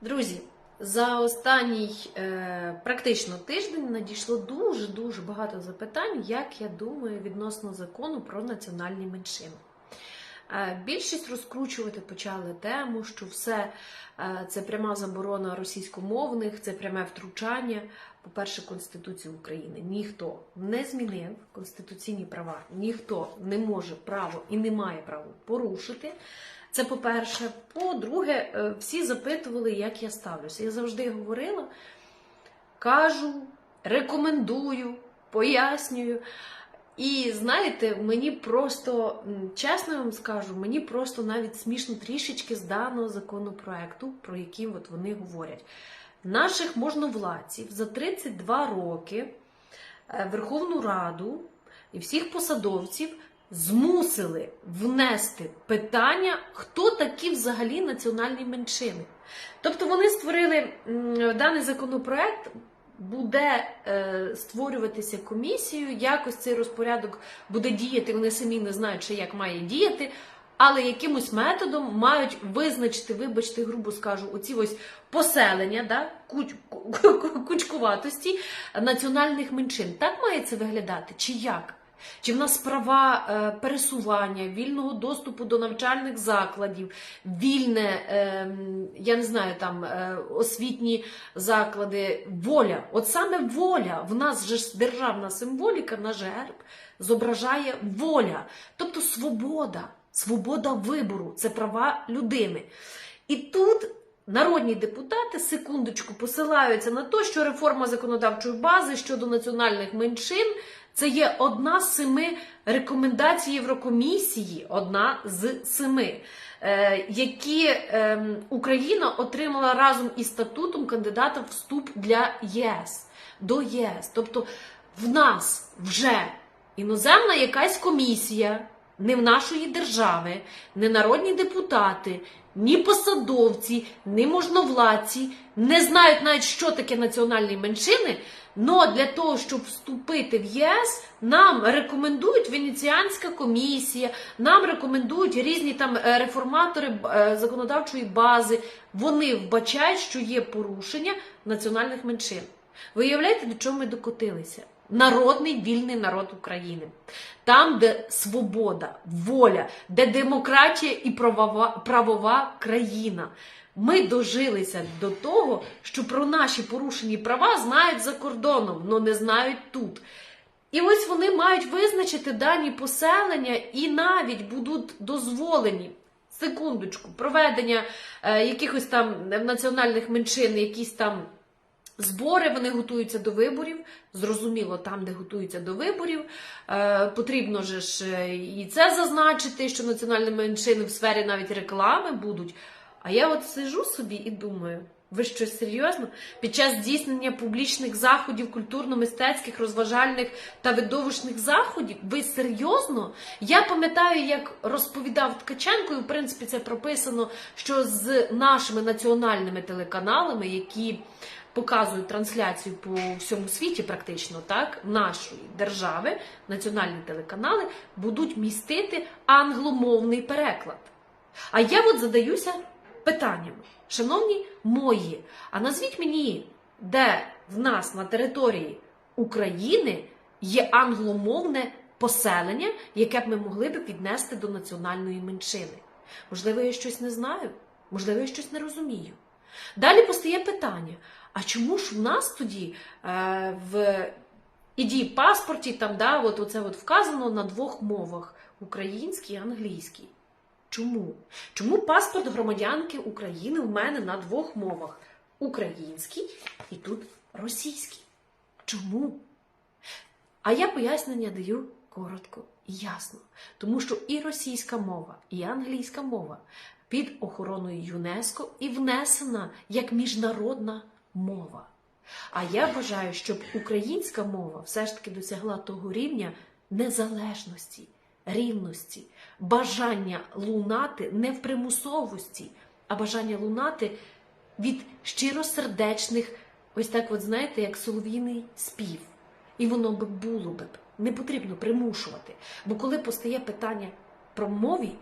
Друзі, за останній е, практично тиждень надійшло дуже дуже багато запитань, як я думаю, відносно закону про національні меншини. Е, більшість розкручувати почали тему, що все е, це пряма заборона російськомовних, це пряме втручання. По-перше, Конституції України ніхто не змінив конституційні права, ніхто не може право і не має права порушити. Це по-перше. По-друге, е, всі запитували, як я ставлюся. Я завжди говорила, кажу, рекомендую, пояснюю. І знаєте, мені просто, чесно вам скажу, мені просто навіть смішно трішечки з даного законопроекту, про який от вони говорять. Наших можновладців за 32 роки е, Верховну Раду і всіх посадовців змусили внести питання, хто такі взагалі національні меншини. Тобто вони створили даний законопроект. Буде е, створюватися комісією, якось цей розпорядок буде діяти. Вони самі не знають, ще як має діяти, але якимось методом мають визначити, вибачте, грубо скажу, оці ось поселення, да, куч, кучкуватості національних меншин. Так має це виглядати? Чи як? Чи в нас права е, пересування, вільного доступу до навчальних закладів, вільне, е, я не знаю, там е, освітні заклади, воля. От саме воля. В нас же ж державна символіка на жерб зображає воля, тобто свобода, свобода вибору, це права людини. І тут народні депутати, секундочку, посилаються на те, що реформа законодавчої бази щодо національних меншин це є одна з семи рекомендацій Єврокомісії, одна з семи, е, які е, Україна отримала разом із статутом кандидата вступ для ЄС до ЄС. Тобто в нас вже іноземна якась комісія, не в нашої держави, не народні депутати, ні посадовці, ні можновладці не знають навіть, що таке національні меншини. Но для того, щоб вступити в ЄС, нам рекомендують Венеціанська комісія, нам рекомендують різні там е, реформатори е, законодавчої бази. Вони вбачають, що є порушення національних меншин. Виявляєте, до чого ми докотилися? Народний вільний народ України. Там, де свобода, воля, де демократія і правова, правова країна. Ми дожилися до того, що про наші порушені права знають за кордоном, але не знають тут. І ось вони мають визначити дані поселення і навіть будуть дозволені. Секундочку, проведення е, якихось там національних меншин, якісь там збори, вони готуються до виборів. Зрозуміло, там, де готуються до виборів, е, потрібно же ж е, і це зазначити, що національні меншини в сфері навіть реклами будуть. А я от сижу собі і думаю. Ви що серйозно? Під час здійснення публічних заходів, культурно-мистецьких, розважальних та видовищних заходів, ви серйозно? Я пам'ятаю, як розповідав Ткаченко, і в принципі це прописано, що з нашими національними телеканалами, які показують трансляцію по всьому світі, практично так, нашої держави, національні телеканали будуть містити англомовний переклад. А я от задаюся питанням, шановні мої, а назвіть мені, де в нас на території України є англомовне поселення, яке б ми могли б віднести до національної меншини. Можливо, я щось не знаю, можливо, я щось не розумію. Далі постає питання: а чому ж в нас тоді е, в іді паспорті там, да, от оце от вказано на двох мовах українській і англійській? Чому? Чому паспорт громадянки України в мене на двох мовах: український і тут російський? Чому? А я пояснення даю коротко і ясно. Тому що і російська мова, і англійська мова під охороною ЮНЕСКО і внесена як міжнародна мова. А я вважаю, щоб українська мова все ж таки досягла того рівня незалежності, рівності, бажання лунати не в примусовості, а бажання лунати від щиросердечних, ось так, от знаєте, як солов'їний спів. І воно би було б. Не потрібно примушувати. Бо коли постає питання про мові,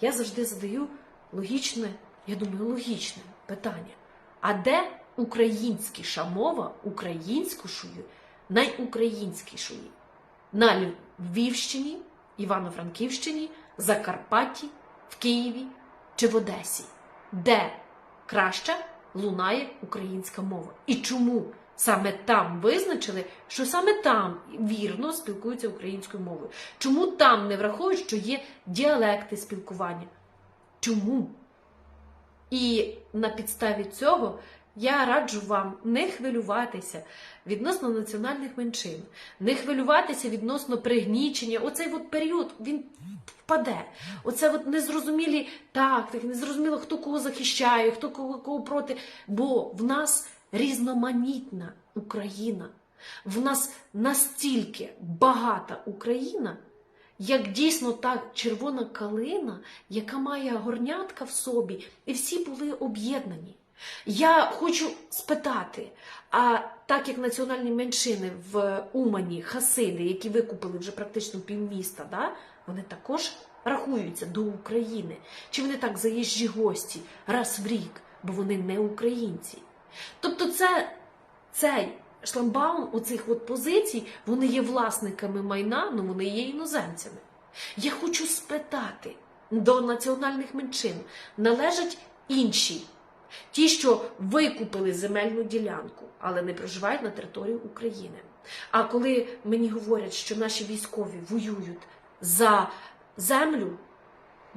я завжди задаю логічне, я думаю, логічне питання. А де українськіша мова українськішою, найукраїнськішою? На Львівщині, Івано-Франківщині, Закарпатті, в Києві чи в Одесі? Де краще лунає українська мова? І чому саме там визначили, що саме там вірно спілкуються українською мовою? Чому там не враховують, що є діалекти спілкування? Чому? І на підставі цього я раджу вам не хвилюватися відносно національних меншин, не хвилюватися відносно пригнічення. Оцей от період він впаде. Оце от незрозумілі тактики, незрозуміло, хто кого захищає, хто кого, кого проти. Бо в нас різноманітна Україна. В нас настільки багата Україна, як дійсно та червона калина, яка має горнятка в собі, і всі були об'єднані. Я хочу спитати: а так як національні меншини в Умані, Хасиди, які викупили вже практично півміста, да, вони також рахуються до України? Чи вони так заїжджі гості раз в рік, бо вони не українці? Тобто, це цей шламбаум оцих от позицій, вони є власниками майна, але вони є іноземцями. Я хочу спитати до національних меншин належать інші, ті, що викупили земельну ділянку, але не проживають на території України. А коли мені говорять, що наші військові воюють за землю,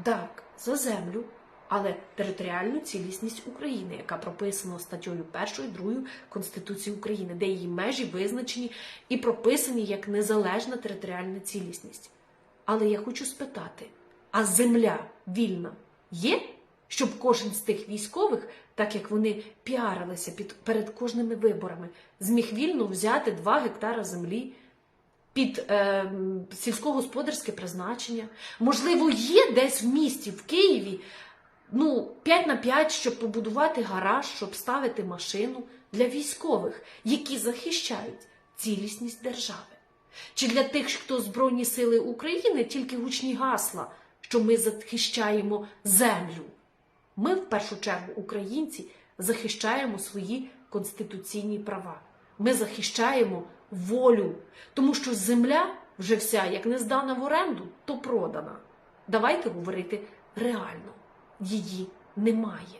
так, за землю, але територіальну цілісність України, яка прописана статтею 1 2 Конституції України, де її межі визначені і прописані як незалежна територіальна цілісність. Але я хочу спитати: а земля вільна є, щоб кожен з тих військових, так як вони піарилися під, перед кожними виборами, зміг вільно взяти 2 гектара землі? Під е, сільськогосподарське призначення. Можливо, є десь в місті, в Києві, ну, 5 на 5, щоб побудувати гараж, щоб ставити машину для військових, які захищають цілісність держави. Чи для тих, хто Збройні Сили України, тільки гучні гасла, що ми захищаємо землю. Ми, в першу чергу, українці, захищаємо свої конституційні права. Ми захищаємо волю, тому що земля вже вся, як не здана в оренду, то продана. Давайте говорити реально її немає.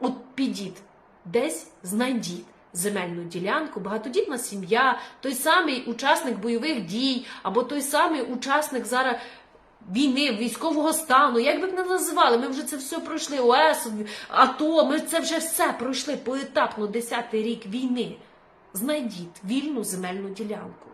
От підіть, десь знайдіть земельну ділянку, багатодітна сім'я, той самий учасник бойових дій, або той самий учасник зараз війни, військового стану, як би б не називали, ми вже це все пройшли, ОЕС, АТО, ми це вже все пройшли поетапно 10-й рік війни. Знайдіть вільну земельну ділянку.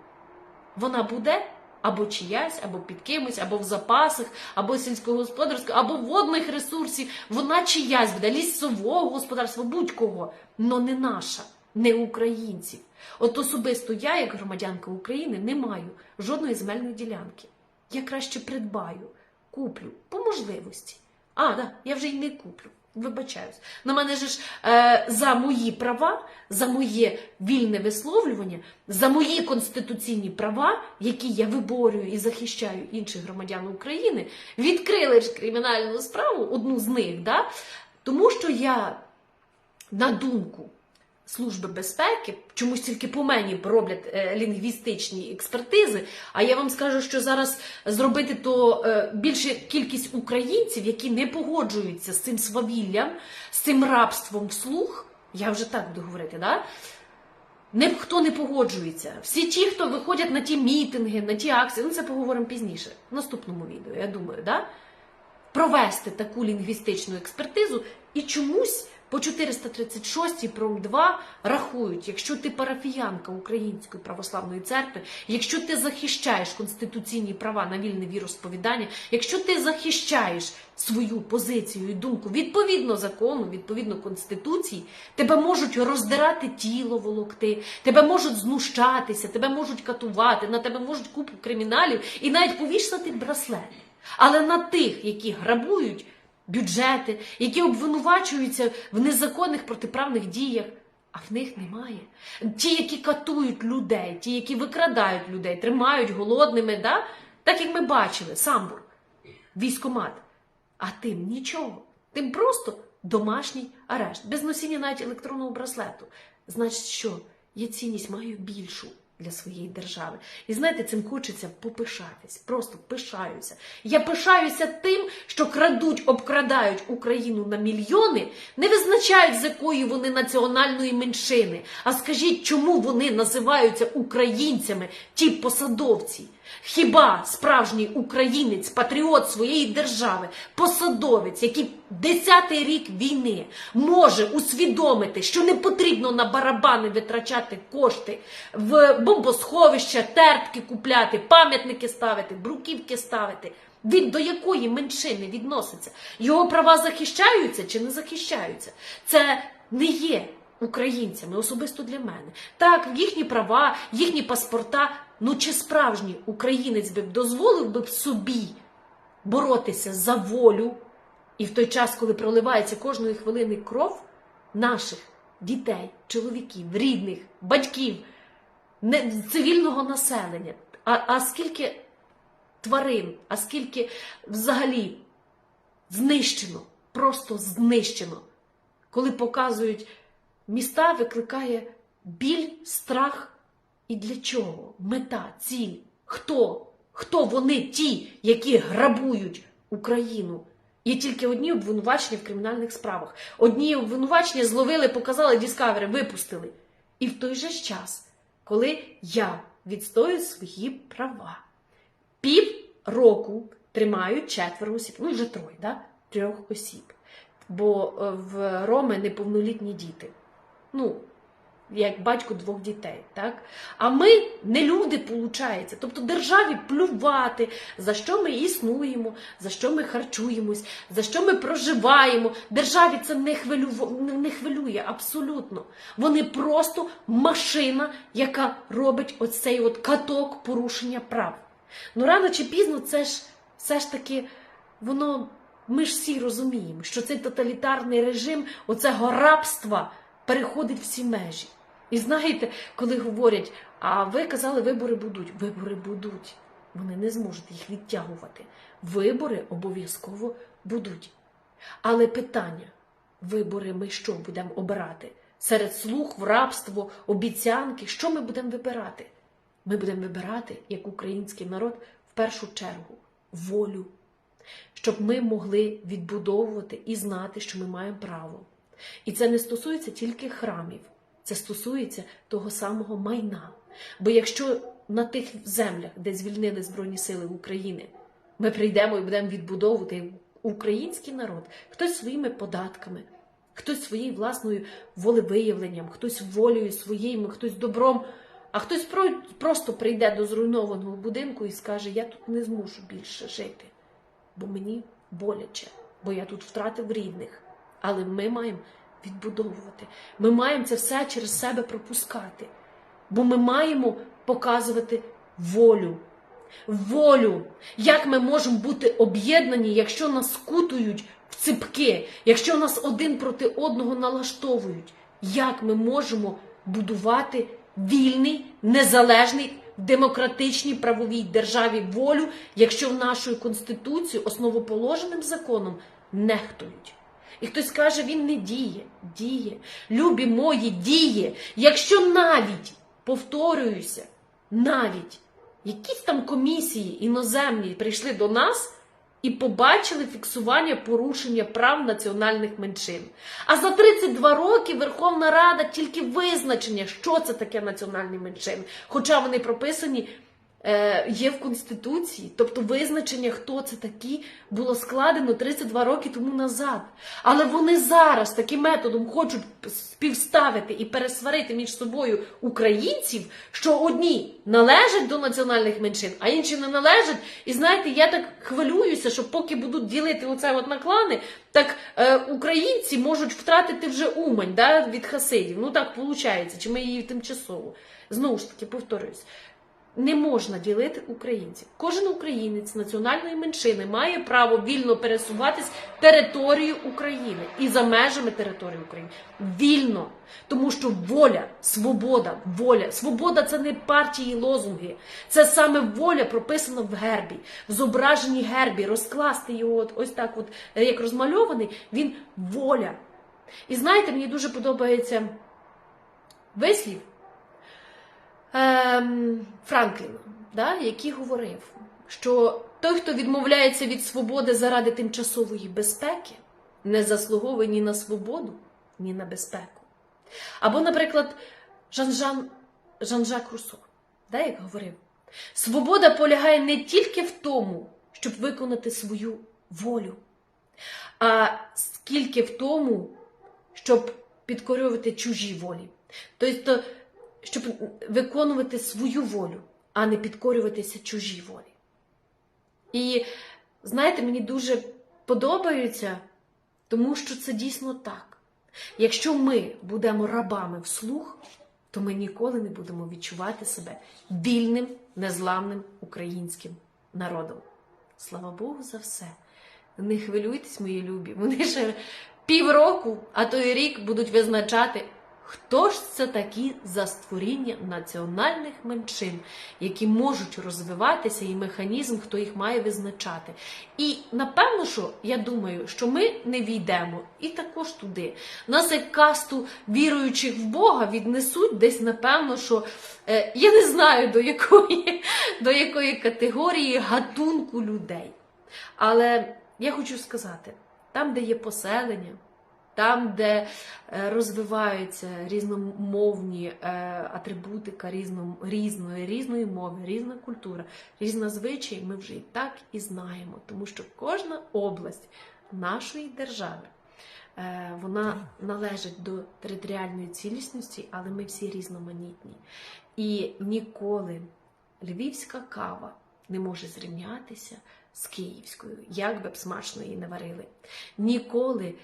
Вона буде або чиясь, або під кимось, або в запасах, або сільськогосподарського, або водних ресурсів. Вона чиясь буде лісового господарства, будь-кого, но не наша, не українців. От особисто я, як громадянка України, не маю жодної земельної ділянки. Я краще придбаю, куплю по можливості. А, да, я вже й не куплю. Вибачаюсь. На мене ж е, за мої права, за моє вільне висловлювання, за мої конституційні права, які я виборюю і захищаю інших громадян України, відкрили ж кримінальну справу, одну з них, да? тому що я, на думку Служби безпеки, чомусь тільки по мені роблять е, лінгвістичні експертизи. А я вам скажу, що зараз зробити то е, більше кількість українців, які не погоджуються з цим свавіллям, з цим рабством вслух. Я вже так буду говорити, да? Не, хто не погоджується. Всі ті, хто виходять на ті мітинги, на ті акції, ну це поговоримо пізніше, в наступному відео, я думаю, да? провести таку лінгвістичну експертизу і чомусь по 436 пром 2 рахують, якщо ти парафіянка Української православної церкви, якщо ти захищаєш конституційні права на вільне віросповідання, якщо ти захищаєш свою позицію і думку відповідно закону, відповідно конституції, тебе можуть роздирати тіло волокти, тебе можуть знущатися, тебе можуть катувати, на тебе можуть купу криміналів і навіть повішати браслет. Але на тих, які грабують бюджети, які обвинувачуються в незаконних протиправних діях, а в них немає. Ті, які катують людей, ті, які викрадають людей, тримають голодними, да? так як ми бачили, самбур, військомат. А тим нічого. Тим просто домашній арешт, без носіння навіть електронного браслету. Значить, що я цінність маю більшу для своєї держави. І знаєте, цим хочеться попишатись, просто пишаюся. Я пишаюся тим, що крадуть, обкрадають Україну на мільйони, не визначають, з якої вони національної меншини. А скажіть, чому вони називаються українцями, ті посадовці? Хіба справжній українець, патріот своєї держави, посадовець, який десятий рік війни може усвідомити, що не потрібно на барабани витрачати кошти в бомбосховища, тертки купляти, пам'ятники ставити, бруківки ставити. Він до якої меншини відноситься? Його права захищаються чи не захищаються? Це не є українцями, особисто для мене. Так, їхні права, їхні паспорта. Ну чи справжній українець би дозволив би собі боротися за волю, і в той час, коли проливається кожної хвилини кров наших дітей, чоловіків, рідних, батьків, не, цивільного населення, а, а скільки тварин, а скільки взагалі знищено, просто знищено. Коли показують міста, викликає біль, страх. І для чого? Мета, ціль. Хто? Хто вони ті, які грабують Україну? Є тільки одні обвинувачення в кримінальних справах. Одні обвинувачення зловили, показали Discovery, випустили. І в той же час, коли я відстоюю свої права, пів року тримають четверо осіб, ну вже троє, да? трьох осіб. Бо е, в Роми неповнолітні діти. Ну, як батько двох дітей, так? А ми не люди, виходить. Тобто державі плювати, за що ми існуємо, за що ми харчуємось, за що ми проживаємо. Державі це не, хвилю... не хвилює абсолютно. Вони просто машина, яка робить оцей от каток порушення прав. Ну рано чи пізно це ж все ж таки воно. Ми ж всі розуміємо, що цей тоталітарний режим, оцього рабства переходить всі межі. І знаєте, коли говорять, а ви казали, вибори будуть. Вибори будуть. Вони не зможуть їх відтягувати. Вибори обов'язково будуть. Але питання: вибори ми що будемо обирати? Серед слух, в рабство, обіцянки, що ми будемо вибирати? Ми будемо вибирати, як український народ, в першу чергу, волю, щоб ми могли відбудовувати і знати, що ми маємо право. І це не стосується тільки храмів. Це стосується того самого майна. Бо якщо на тих землях, де звільнили Збройні Сили України, ми прийдемо і будемо відбудовувати український народ, хтось своїми податками, хтось своєю власною волевиявленням, хтось волею своєю, хтось добром, а хтось просто прийде до зруйнованого будинку і скаже: Я тут не зможу більше жити, бо мені боляче, бо я тут втратив рідних. Але ми маємо відбудовувати. Ми маємо це все через себе пропускати. Бо ми маємо показувати волю. Волю, як ми можемо бути об'єднані, якщо нас скутують в ципки, якщо нас один проти одного налаштовують, як ми можемо будувати вільний, незалежний, демократичній правовій державі волю, якщо в нашу конституцію основоположеним законом нехтують? І хтось каже, він не діє, діє. Любі мої діє. Якщо навіть, повторююся, навіть якісь там комісії іноземні прийшли до нас і побачили фіксування порушення прав національних меншин. А за 32 роки Верховна Рада тільки визначення, що це таке національні меншини, хоча вони прописані. Е, є в Конституції, тобто визначення, хто це такі, було складено 32 роки тому назад. Але вони зараз таким методом хочуть співставити і пересварити між собою українців, що одні належать до національних меншин, а інші не належать. І знаєте, я так хвилююся, що поки будуть ділити оце от на клани, так е, українці можуть втратити вже умань да, від хасидів. Ну так виходить, чи ми її тимчасово. Знову ж таки, повторюсь. Не можна ділити українців. Кожен українець національної меншини має право вільно пересуватись територією України і за межами території України. Вільно. Тому що воля, свобода, воля. Свобода це не партії лозунги. Це саме воля прописана в гербі, в зображенні гербі, розкласти його от, ось так, от, як розмальований, він воля. І знаєте, мені дуже подобається вислів ем, Франкліна, да, який говорив, що той, хто відмовляється від свободи заради тимчасової безпеки, не заслуговує ні на свободу, ні на безпеку. Або, наприклад, Жан-Жан, Жан-Жак Руссо, да, як говорив, свобода полягає не тільки в тому, щоб виконати свою волю, а скільки в тому, щоб підкорювати чужі волі. Тобто, щоб виконувати свою волю, а не підкорюватися чужій волі. І знаєте, мені дуже подобається, тому що це дійсно так. Якщо ми будемо рабами вслух, то ми ніколи не будемо відчувати себе вільним, незламним українським народом. Слава Богу за все. Не хвилюйтесь, мої любі. Вони ще півроку, а то й рік будуть визначати, хто ж це такі за створіння національних меншин, які можуть розвиватися, і механізм, хто їх має визначати. І напевно, що я думаю, що ми не війдемо і також туди. Нас як касту віруючих в Бога віднесуть десь, напевно, що е, я не знаю до якої, до якої категорії гатунку людей. Але я хочу сказати, там, де є поселення, там, де е, розвиваються різномовні е, атрибутика різно, різної, різної мови, різна культура, різна звичай, ми вже і так і знаємо, тому що кожна область нашої держави. е, Вона належить до територіальної цілісності, але ми всі різноманітні. І ніколи львівська кава не може зрівнятися з київською, як би б смачно її не варили. Ніколи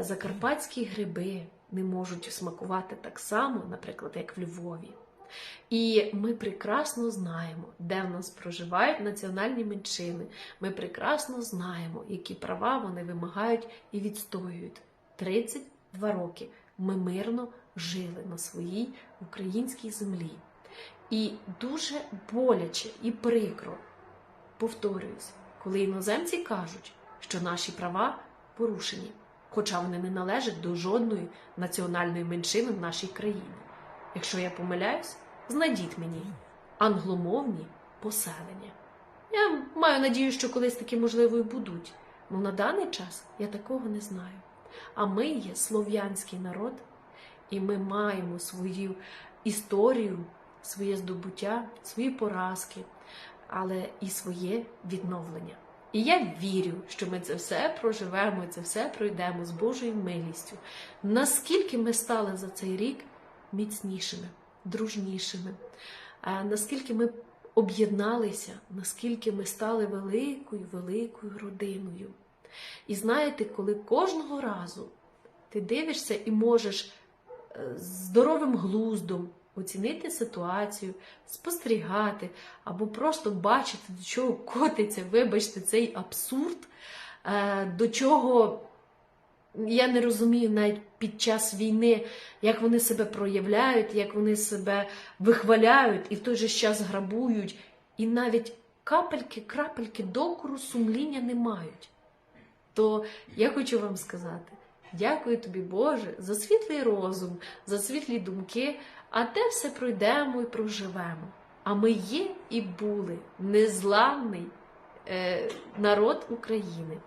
закарпатські гриби не можуть смакувати так само, наприклад, як в Львові. І ми прекрасно знаємо, де в нас проживають національні меншини. Ми прекрасно знаємо, які права вони вимагають і відстоюють. 32 роки ми мирно жили на своїй українській землі. І дуже боляче і прикро, повторююсь, коли іноземці кажуть, що наші права порушені, хоча вони не належать до жодної національної меншини в нашій країні. Якщо я помиляюсь, знайдіть мені англомовні поселення. Я маю надію, що колись такі можливо і будуть. але на даний час я такого не знаю. А ми є слов'янський народ, і ми маємо свою історію, своє здобуття, свої поразки, але і своє відновлення. І я вірю, що ми це все проживемо, це все пройдемо з Божою милістю. Наскільки ми стали за цей рік міцнішими, дружнішими, наскільки ми об'єдналися, наскільки ми стали великою, великою родиною. І знаєте, коли кожного разу ти дивишся і можеш е, здоровим глуздом оцінити ситуацію, спостерігати або просто бачити, до чого котиться, вибачте, цей абсурд, е, до чого я не розумію навіть під час війни, як вони себе проявляють, як вони себе вихваляють і в той же час грабують, і навіть капельки, крапельки докору сумління не мають. То я хочу вам сказати. Дякую тобі, Боже, за світлий розум, за світлі думки, а те все пройдемо і проживемо. А ми є і були незламний е, народ України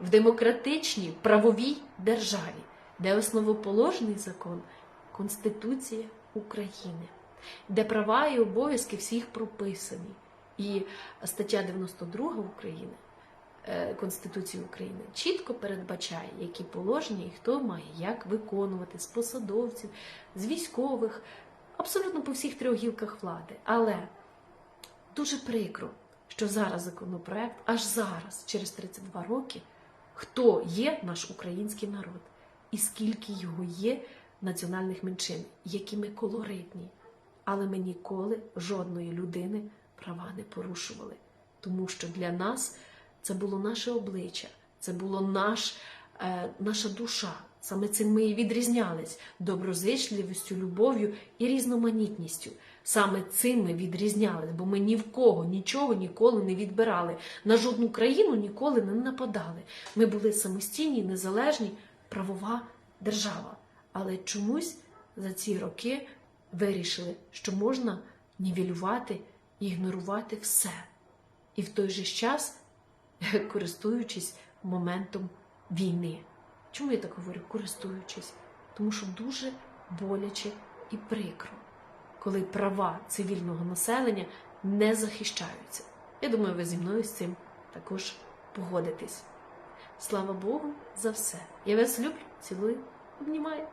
в демократичній правовій державі, де основоположний закон Конституція України, де права і обов'язки всіх прописані. І стаття 92 України е, Конституції України чітко передбачає, які положення і хто має як виконувати з посадовців, з військових, абсолютно по всіх трьох гілках влади. Але дуже прикро, що зараз законопроект, аж зараз, через 32 роки, хто є наш український народ, і скільки його є національних меншин, які ми колоритні. Але ми ніколи жодної людини права не порушували, тому що для нас це було наше обличчя, це було наш, е, наша душа. Саме цим ми і відрізнялись доброзичливістю, любов'ю і різноманітністю. Саме цим ми відрізнялись, бо ми ні в кого нічого ніколи не відбирали, на жодну країну ніколи не нападали. Ми були самостійні, незалежні, правова держава. Але чомусь за ці роки вирішили, що можна нівелювати, ігнорувати все. І в той же час користуючись моментом війни. Чому я так говорю? Користуючись? Тому що дуже боляче і прикро, коли права цивільного населення не захищаються. Я думаю, ви зі мною з цим також погодитесь. Слава Богу за все. Я вас люблю, цілую, обнімаю.